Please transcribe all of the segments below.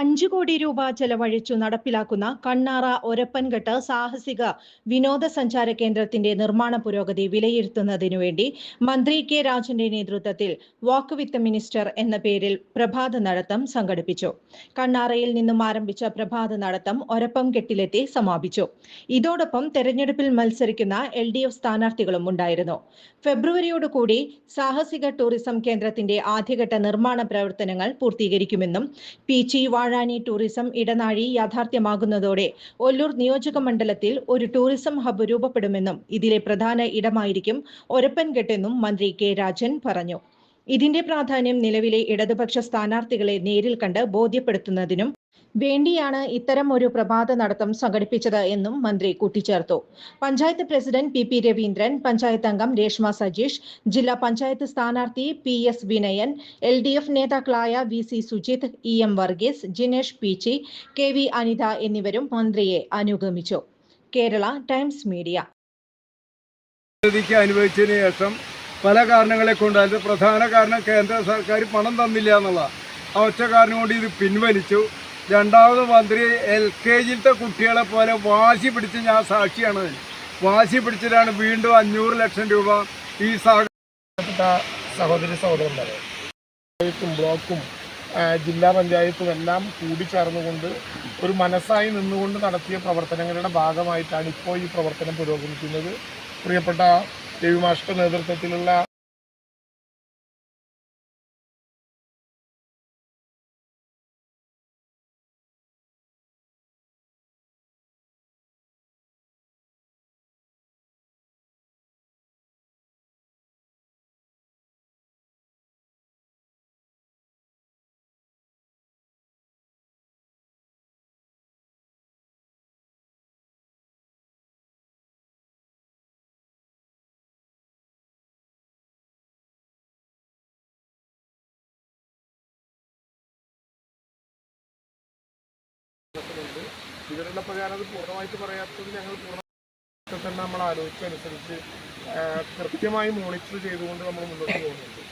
അഞ്ചു കോടി രൂപ ചെലവഴിച്ചു നടപ്പിലാക്കുന്ന കണ്ണാറ ഒരപ്പൻഘട്ട് സാഹസിക വിനോദസഞ്ചാര കേന്ദ്രത്തിന്റെ നിർമ്മാണ പുരോഗതി വിലയിരുത്തുന്നതിനു വേണ്ടി മന്ത്രി കെ രാജന്റെ നേതൃത്വത്തിൽ വാക്ക് വിത്ത് മിനിസ്റ്റർ എന്ന പേരിൽ പ്രഭാത നടത്തം സംഘടിപ്പിച്ചു. കണ്ണാറയിൽ നിന്നും ആരംഭിച്ച പ്രഭാത നടത്തം ഒരപ്പം കെട്ടിലെത്തി സമാപിച്ചു. ഇതോടൊപ്പം തെരഞ്ഞെടുപ്പിൽ മത്സരിക്കുന്ന എൽ ഡി എഫ് സ്ഥാനാർത്ഥികളും ഉണ്ടായിരുന്നു. ഫെബ്രുവരിയോടുകൂടി സാഹസിക ടൂറിസം കേന്ദ്രത്തിന്റെ ആദ്യഘട്ട നിർമ്മാണ പ്രവർത്തനങ്ങൾ പൂർത്തീകരിക്കുമെന്നും പീച്ചി വാഴാനി ടൂറിസം ഇടനാഴി യാഥാർത്ഥ്യമാകുന്നതോടെ ഒല്ലൂർ നിയോജക മണ്ഡലത്തിൽ ഒരു ടൂറിസം ഹബ്ബ് രൂപപ്പെടുമെന്നും ഇതിലെ പ്രധാന ഇടമായിരിക്കും ഒരപ്പൻകെട്ടെന്നും മന്ത്രി കെ രാജൻ പറഞ്ഞു. ഇതിന്റെ പ്രാധാന്യം നിലവിലെ ഇടതുപക്ഷ സ്ഥാനാർത്ഥികളെ നേരിൽ കണ്ട് ബോധ്യപ്പെടുത്തുന്നതിനും വേണ്ടിയാണ് ഇത്തരം ഒരു പ്രഭാത നടത്തം സംഘടിപ്പിച്ചത് എന്നും മന്ത്രി കൂട്ടിച്ചേർത്തു. Panchayat president P P Raveendran panchayat അംഗം രേഷ്മ സജീഷ് ജില്ലാ പഞ്ചായത്ത് സ്ഥാനാർത്ഥി P S Vinayan L D F നേതാക്കളായ V C Sujith E M Varghese Jinesh Peechi K V Anitha എന്നിവരും മന്ത്രിയെ അനുഗമിച്ചു. Kerala Times media. അനുഭവിച്ചതിന് ശേഷം പല കാരണങ്ങളെ കൊണ്ട് അതിൽ പ്രധാന കാരണം കേന്ദ്ര സർക്കാർ പണം തന്നില്ല എന്നുള്ള ആ ഒറ്റ കാരണം കൊണ്ട് ഇത് പിൻവലിച്ചു. രണ്ടാമത് മന്ത്രി എൽ കെ ജിയിലത്തെ കുട്ടികളെ പോലെ വാശി പിടിച്ച് ഞാൻ സാക്ഷിയാണ്. വാശി പിടിച്ചിട്ടാണ് വീണ്ടും അഞ്ഞൂറ് ലക്ഷം രൂപ ഈ സാഹചര്യപ്പെട്ട സഹോദരി സഹോദരന്മാരെ പഞ്ചായത്തും ബ്ലോക്കും ജില്ലാ പഞ്ചായത്തും എല്ലാം കൂടിച്ചേർന്നുകൊണ്ട് ഒരു മനസ്സായി നിന്നുകൊണ്ട് നടത്തിയ പ്രവർത്തനങ്ങളുടെ ഭാഗമായിട്ടാണ് ഇപ്പോൾ ഈ പ്രവർത്തനം പുരോഗമിക്കുന്നത് പ്രിയപ്പെട്ട രവിമാഷ്ട നേതൃത്വത്തിലുള്ള വിവരണ പ്രകാരം അത് പൂർണമായിട്ട് പറയാത്തത് ഞങ്ങൾ പൂർണ തന്നെ നമ്മൾ ആലോചിച്ചനുസരിച്ച് കൃത്യമായി മോണിറ്റർ ചെയ്തുകൊണ്ട് നമ്മൾ മുന്നോട്ട് പോകുന്നുണ്ട്.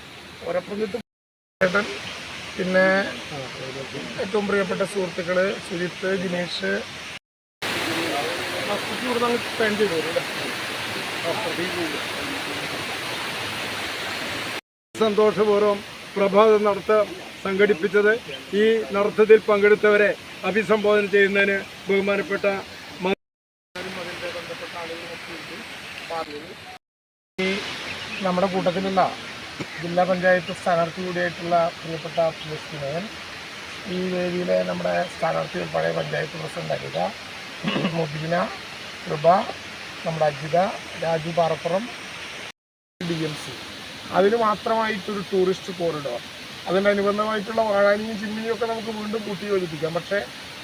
ഒരപ്പം കിട്ടും പിന്നെ ഏറ്റവും പ്രിയപ്പെട്ട സുഹൃത്തുക്കൾ സുജിത്ത് ജിനേഷ് ഇവിടെ നമ്മൾ സ്പെൻഡ് ചെയ്തു സന്തോഷപൂർവം പ്രഭാത നടത്തം സംഘടിപ്പിച്ചത് ഈ നടത്തത്തിൽ പങ്കെടുത്തവരെ അഭിസംബോധന ചെയ്യുന്നതിന് ബഹുമാനപ്പെട്ട അതിന്റെ ബന്ധപ്പെട്ട നമ്മുടെ കൂട്ടത്തിലുള്ള ജില്ലാ പഞ്ചായത്ത് സ്ഥാനാർത്ഥി കൂടിയായിട്ടുള്ള പ്രിയപ്പെട്ട പി എസ് വിനയൻ ഈ വേദിയിലെ നമ്മുടെ സ്ഥാനാർത്ഥി പഴയ പഞ്ചായത്ത് പ്രസിഡന്റ് അനിത മുബീന കൃപ നമ്മുടെ Ajitha Raju Parappuram D M C. അതിന് മാത്രമായിട്ടൊരു ടൂറിസ്റ്റ് കോറിഡോർ അതിന്റെ അനുബന്ധമായിട്ടുള്ള വാഴാനിയും ചിമ്മിനിയും ഒക്കെ നമുക്ക് വീണ്ടും കൂട്ടി യോജിപ്പിക്കാം പക്ഷേ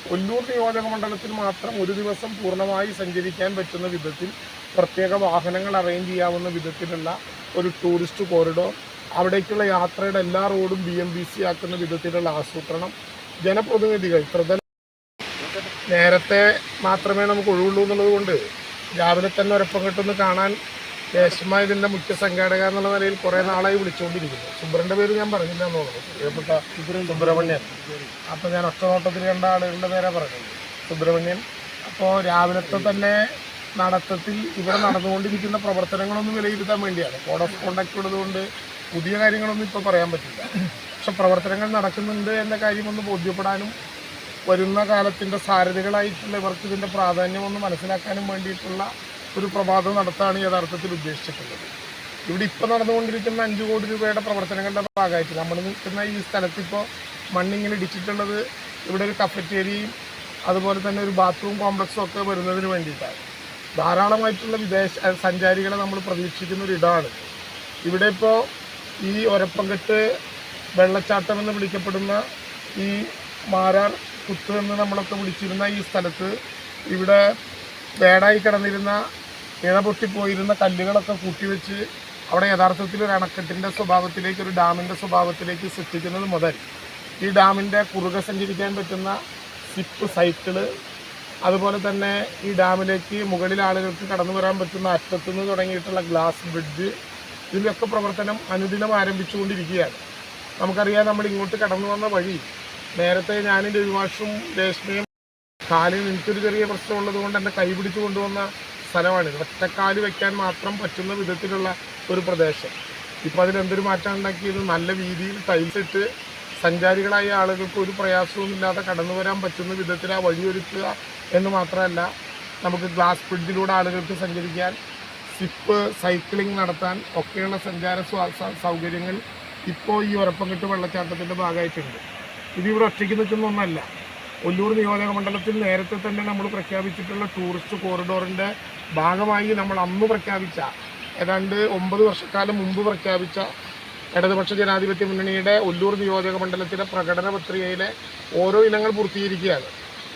കൊല്ലൂർ നിയോജക മണ്ഡലത്തിൽ മാത്രം ഒരു ദിവസം പൂർണമായി സഞ്ചരിക്കാൻ പറ്റുന്ന വിധത്തിൽ പ്രത്യേക വാഹനങ്ങൾ അറേഞ്ച് ചെയ്യാവുന്ന വിധത്തിലുള്ള ഒരു ടൂറിസ്റ്റ് കോറിഡോർ അവിടേക്കുള്ള യാത്രയുടെ എല്ലാ റോഡും ബി എം ബി സി ആക്കുന്ന വിധത്തിലുള്ള ആസൂത്രണം ജനപ്രതിനിധികൾ പ്രധാന നേരത്തെ മാത്രമേ നമുക്ക് ഒഴിവുള്ളൂ എന്നുള്ളത് കൊണ്ട് രാവിലെ തന്നെ ഒരപ്പം കിട്ടുന്നു കാണാൻ രേഷ്മ ഇതിന്റെ മുഖ്യ സംഘാടക എന്നുള്ള നിലയിൽ കുറേ നാളായി വിളിച്ചുകൊണ്ടിരിക്കുന്നു. സുബ്രന്റെ പേര് ഞാൻ പറഞ്ഞില്ല എന്ന് തോന്നുന്നു. പ്രിയപ്പെട്ട സുബ്രഹ്മണ്യൻ. അപ്പോൾ ഞാൻ ഒറ്റ നോട്ടത്തിൽ കണ്ട ആളുകളുടെ പേരെ പറഞ്ഞത്. സുബ്രഹ്മണ്യൻ. അപ്പോൾ രാവിലത്തെ തന്നെ നടത്തത്തിൽ ഇവിടെ നടന്നുകൊണ്ടിരിക്കുന്ന പ്രവർത്തനങ്ങളൊന്നും വിലയിരുത്താൻ വേണ്ടിയാണ്. കോഡ് ഓഫ് കോണ്ടാക്ട് ഉള്ളതുകൊണ്ട് പുതിയ കാര്യങ്ങളൊന്നും ഇപ്പോൾ പറയാൻ പറ്റില്ല. പക്ഷെ പ്രവർത്തനങ്ങൾ നടക്കുന്നുണ്ട് എന്ന കാര്യം ഒന്ന് ബോധ്യപ്പെടാനും വരുന്ന കാലത്തിന്റെ സാരഥികളായിട്ടുള്ള ഇവർക്ക് ഇതിന്റെ പ്രാധാന്യം ഒന്ന് മനസ്സിലാക്കാനും വേണ്ടിയിട്ടുള്ള ഒരു പ്രഭാതം നടത്താണ് യഥാർത്ഥത്തിൽ ഉദ്ദേശിച്ചിട്ടുള്ളത്. ഇവിടെ ഇപ്പോൾ നടന്നുകൊണ്ടിരിക്കുന്ന അഞ്ച് കോടി രൂപയുടെ പ്രവർത്തനങ്ങളുടെ ഭാഗമായിട്ട് നമ്മൾ നിൽക്കുന്ന ഈ സ്ഥലത്ത് ഇപ്പോൾ മണ്ണിങ്ങനെ ഇടിച്ചിട്ടുള്ളത് ഇവിടെ ഒരു കഫറ്റേരിയയും അതുപോലെ തന്നെ ഒരു ബാത്റൂം കോംപ്ലക്സും ഒക്കെ വരുന്നതിന് വേണ്ടിയിട്ടാണ്. ധാരാളമായിട്ടുള്ള വിദേശ സഞ്ചാരികളെ നമ്മൾ പ്രതീക്ഷിക്കുന്ന ഒരു ഇവിടെ ഇപ്പോൾ ഈ ഒരപ്പങ്കെട്ട് വെള്ളച്ചാട്ടം എന്ന് വിളിക്കപ്പെടുന്ന ഈ മാരാർ കുത്ത് എന്ന് നമ്മളൊക്കെ വിളിച്ചിരുന്ന ഈ സ്ഥലത്ത് ഇവിടെ വേടായി കിടന്നിരുന്ന ഇഴ പൊട്ടിപ്പോയിരുന്ന കല്ലുകളൊക്കെ കൂട്ടിവെച്ച് അവിടെ യഥാർത്ഥത്തിൽ ഒരു അണക്കെട്ടിന്റെ സ്വഭാവത്തിലേക്ക് ഒരു ഡാമിന്റെ സ്വഭാവത്തിലേക്ക് സൃഷ്ടിക്കുന്നത് മുതൽ ഈ ഡാമിന്റെ കുറുകെ സഞ്ചരിക്കാൻ പറ്റുന്ന സിപ്പ് സൈക്കിൾ അതുപോലെ തന്നെ ഈ ഡാമിലേക്ക് മുകളിൽ ആളുകൾക്ക് കടന്നു വരാൻ പറ്റുന്ന അറ്റത്തു നിന്ന് തുടങ്ങിയിട്ടുള്ള ഗ്ലാസ് ബ്രിഡ്ജ് ഇതിന്റെയൊക്കെ പ്രവർത്തനം അനുദിനം ആരംഭിച്ചുകൊണ്ടിരിക്കുകയാണ്. നമുക്കറിയാം നമ്മൾ ഇങ്ങോട്ട് കടന്നു വന്ന വഴി നേരത്തെ ഞാനും രവിമാഷും രേഷ്മയും കാലിന് എനിക്കൊരു ചെറിയ പ്രശ്നമുള്ളത് കൊണ്ട് എന്റെ കൈ കൈപിടിച്ച് കൊണ്ടുവന്ന സ്ഥലമാണിത് ഒറ്റക്കാൽ വെക്കാൻ മാത്രം പറ്റുന്ന വിധത്തിലുള്ള ഒരു പ്രദേശം. ഇപ്പം അതിലെന്തൊരു മാറ്റം ഉണ്ടാക്കിയത്? നല്ല രീതിയിൽ ടൈൽസ് ഇട്ട് സഞ്ചാരികളായ ആളുകൾക്ക് ഒരു പ്രയാസവും ഇല്ലാതെ കടന്നു വരാൻ പറ്റുന്ന വിധത്തിൽ ആ വഴിയൊരുക്കുക എന്ന് മാത്രമല്ല നമുക്ക് ഗ്ലാസ് ബ്രിഡ്ജിലൂടെ ആളുകൾക്ക് സഞ്ചരിക്കാൻ സിപ്പ് സൈക്ലിംഗ് നടത്താൻ ഒക്കെയുള്ള സഞ്ചാര സൗകര്യങ്ങൾ ഇപ്പോൾ ഈ ഉറപ്പംകെട്ട് വെള്ളച്ചാട്ടത്തിന്റെ ഭാഗമായിട്ടുണ്ട്. ഇത് ഇവിടെ ഒറ്റയ്ക്ക് നിൽക്കുന്ന ഒന്നല്ല. ഒല്ലൂർ നിയോജക മണ്ഡലത്തിൽ നേരത്തെ തന്നെ നമ്മൾ പ്രഖ്യാപിച്ചിട്ടുള്ള ടൂറിസ്റ്റ് കോറിഡോറിന്റെ ഭാഗമായി നമ്മൾ അന്ന് പ്രഖ്യാപിച്ച ഏതാണ്ട് ഒമ്പത് വർഷക്കാലം മുമ്പ് പ്രഖ്യാപിച്ച ഇടതുപക്ഷ ജനാധിപത്യ മുന്നണിയുടെ ഒല്ലൂർ നിയോജക മണ്ഡലത്തിലെ പ്രകടന പത്രികയിലെ ഓരോ ഇനങ്ങൾ പൂർത്തീകരിക്കുകയാണ്.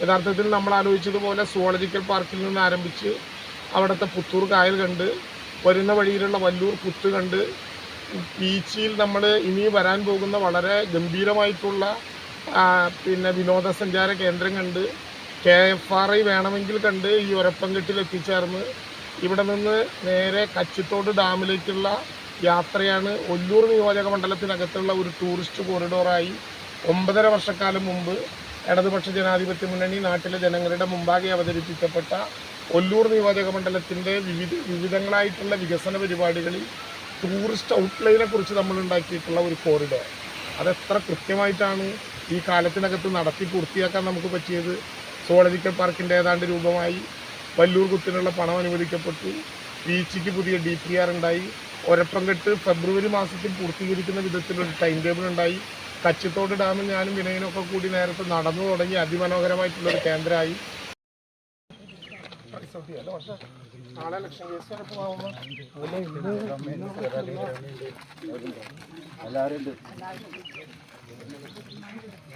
യഥാർത്ഥത്തിൽ നമ്മൾ ആലോചിച്ചതുപോലെ സുവോളജിക്കൽ പാർക്കിൽ നിന്ന് ആരംഭിച്ച് അവിടുത്തെ പുത്തൂർ കായൽ കണ്ട് വരുന്ന വഴിയിലുള്ള വല്ലൂർ പുത്ത് കണ്ട് ബീച്ചിൽ നമ്മൾ ഇനി വരാൻ പോകുന്ന വളരെ ഗംഭീരമായിട്ടുള്ള പിന്നെ വിനോദസഞ്ചാര കേന്ദ്രം കണ്ട് കെ എഫ് ആർ ഐ വേണമെങ്കിൽ കണ്ട് ഈ ഒരപ്പംകെട്ടിൽ എത്തിച്ചേർന്ന്. ഇവിടെ നിന്ന് നേരെ കച്ചിത്തോട് ഡാമിലേക്കുള്ള യാത്രയാണ് ഒല്ലൂർ നിയോജക മണ്ഡലത്തിനകത്തുള്ള ഒരു ടൂറിസ്റ്റ് കോറിഡോറായി ഒമ്പതര വർഷക്കാലം മുമ്പ് ഇടതുപക്ഷ ജനാധിപത്യ മുന്നണി നാട്ടിലെ ജനങ്ങളുടെ മുമ്പാകെ അവതരിപ്പിക്കപ്പെട്ട ഒല്ലൂർ നിയോജക മണ്ഡലത്തിന്റെ വിവിധ വിവിധങ്ങളായിട്ടുള്ള വികസന പരിപാടികളിൽ ടൂറിസ്റ്റ് ഔട്ട്ലൈനെ കുറിച്ച് നമ്മൾ ഉണ്ടാക്കിയിട്ടുള്ള ഒരു കോറിഡോർ. അതെത്ര കൃത്യമായിട്ടാണ് ഈ കാലത്തിനകത്ത് നടത്തി പൂർത്തിയാക്കാൻ നമുക്ക് പറ്റിയത് സോളജിക്കൽ പാർക്കിന്റെ ഏതാണ്ട് രൂപമായി വല്ലൂർ കുത്തിനുള്ള പണം അനുവദിക്കപ്പെട്ടു. ബീച്ചിക്ക് പുതിയ ഡി പി ആർ ഉണ്ടായി. ഒരപ്പംകെട്ട് ഫെബ്രുവരി മാസത്തിൽ പൂർത്തീകരിക്കുന്ന വിധത്തിലൊരു ടൈം ടേബിൾ ഉണ്ടായി. കച്ചിത്തോട് ഡാം ഞാനും വിനയനൊക്കെ കൂടി നേരത്തെ നടന്നു തുടങ്ങി അതിമനോഹരമായിട്ടുള്ളൊരു കേന്ദ്രമായി. എല്ലാവരും